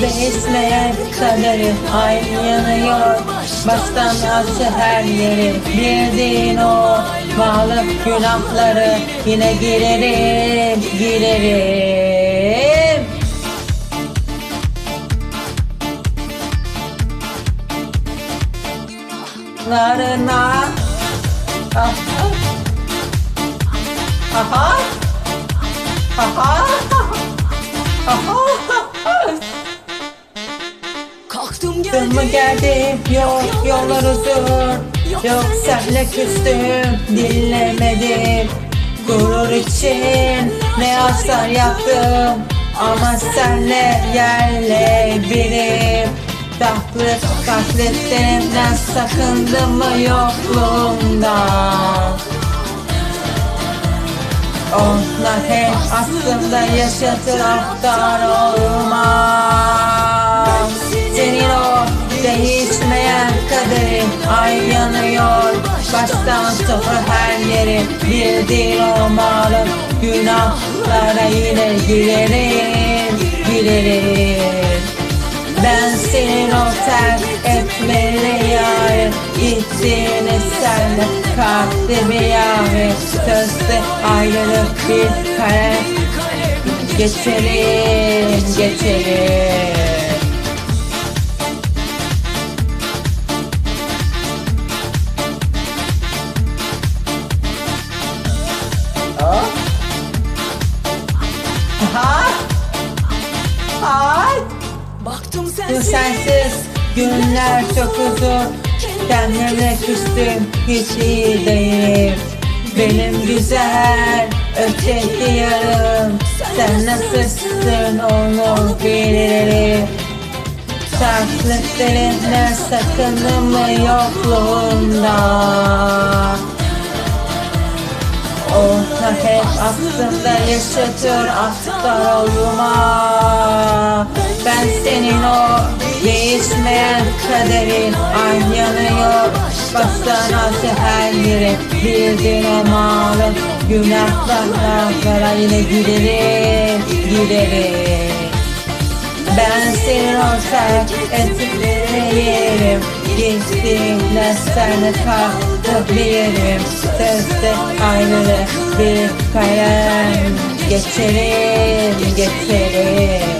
Değişmeyen kaderi aynı yanıyor Baştan aşağı her yeri Bildiğin o Bağlı günahları Yine girerim Girerim Larına Ah, Aha Aha Aha Kalktım Geldim geldim yok yollar uzun. Yok senle küstüm dinlemedim. Gurur için ne asar yaptım. Ama senle yerle birim Tatlı kasvetlerimden sakındım mı yokluğundan Onlar hep aslında yaşatır aktar olmaz kaderin ay yanıyor. Baştan sonra her yeri bildiğin o malum Günahlara yine girerim, girerim ben senin o terk etmeli yarın Gittiğini senle kalktı bir yarın Sözde ayrılık bir kare Geçelim, geçelim Bu sensiz günler çok uzun. Kendimle küstüm hiç iyi değilim. Benim güzel öteki yarım. Sen nasılsın onu bilirim. Sertliklerinden sakındım mı yokluğunda. Orta hep aslında yaşatır astar olma Ben senin o değişmeyen kaderin Ay yanıyor baştan aşağı her yere Bildin o malum. Günahlarla yine giderim giderim. Ben senin o terk ettiklerini yerim. Geçtiğinde sen kalkabilirim Sözde ayrılık bir kalem. Geçerim, geçerim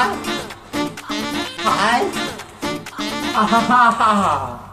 啊。哈哈哈哈。